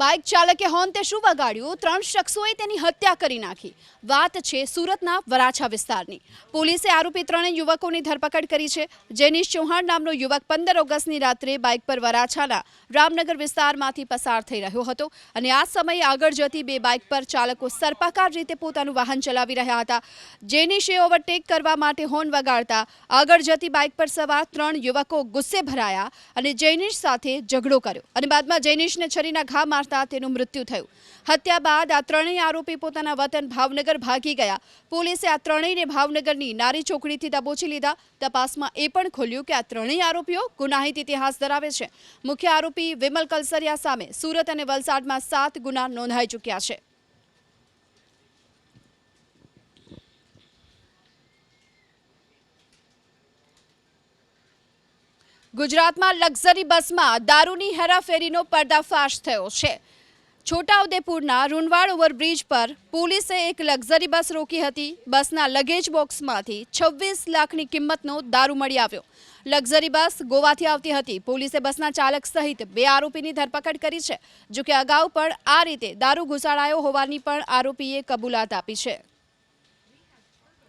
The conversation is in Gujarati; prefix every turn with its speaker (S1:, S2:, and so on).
S1: બાઇક ચાલકે હોર્ન તે શું વગાડ્યું? ત્રણ શખ્સોએ તેની હત્યા કરી નાખી. વાત છે સુરતના વરાછા વિસ્તારની. પોલીસે આરોપી ત્રણેય યુવકોની ધરપકડ કરી છે. જેનીશ ચૌહાણ નામનો યુવક પંદર ઓગસ્ટની રાત્રે બાઇક પર વરાછાના રામનગર વિસ્તારમાંથી પસાર થઈ રહ્યો હતો અને આ સમયે આગળ જતી બે બાઇક પર ચાલકો સર્પાકાર રીતે પોતાનું વાહન ચલાવી રહ્યા હતા. જેનીશે ઓવરટેક કરવા માટે હોર્ન વગાડતા આગળ જતી બાઇક પર સવાર ત્રણ યુવકો ગુસ્સે ભરાયા અને જૈનિશ સાથે ઝઘડો કર્યો. અને બાદમાં જૈનિશને છરીના ઘા મારતા તેનું મૃત્યુ થયું. હત્યા બાદ આ ત્રણેય આરોપી પોતાના વતન ભાવનગર ભાગી ગયા. પોલીસે આ ત્રણેયને ભાવનગરની નારી ચોકડીથી દબોચી લીધા. તપાસમાં એ પણ ખોલ્યું કે આ ત્રણેય આરોપીઓ ગુનાહિત ઇતિહાસ ધરાવે છે. મુખ્ય આરોપી વિમલ કલસરિયા સામે સુરત અને વલસાડમાં સાત ગુના નોંધાઈ ચૂક્યા છે. ગુજરાતમાં લક્ઝરી બસમાં દારૂની હેરાફેરીનો પર્દાફાશ થયો છે. છોટાઉદેપુરના રૂનવાડ ઓવરબ્રિજ પર પોલીસે એક લક્ઝરી બસ રોકી હતી. બસના લગેજ બોક્સમાંથી છવ્વીસ લાખની કિંમતનો દારૂ મળી આવ્યો. લક્ઝરી બસ ગોવાથી આવતી હતી. પોલીસે બસના ચાલક સહિત બે આરોપીની ધરપકડ કરી છે, જોકે અગાઉ પણ આ રીતે દારૂ ઘુસાડાયો હોવાની પણ આરોપીએ કબૂલાત આપી છે.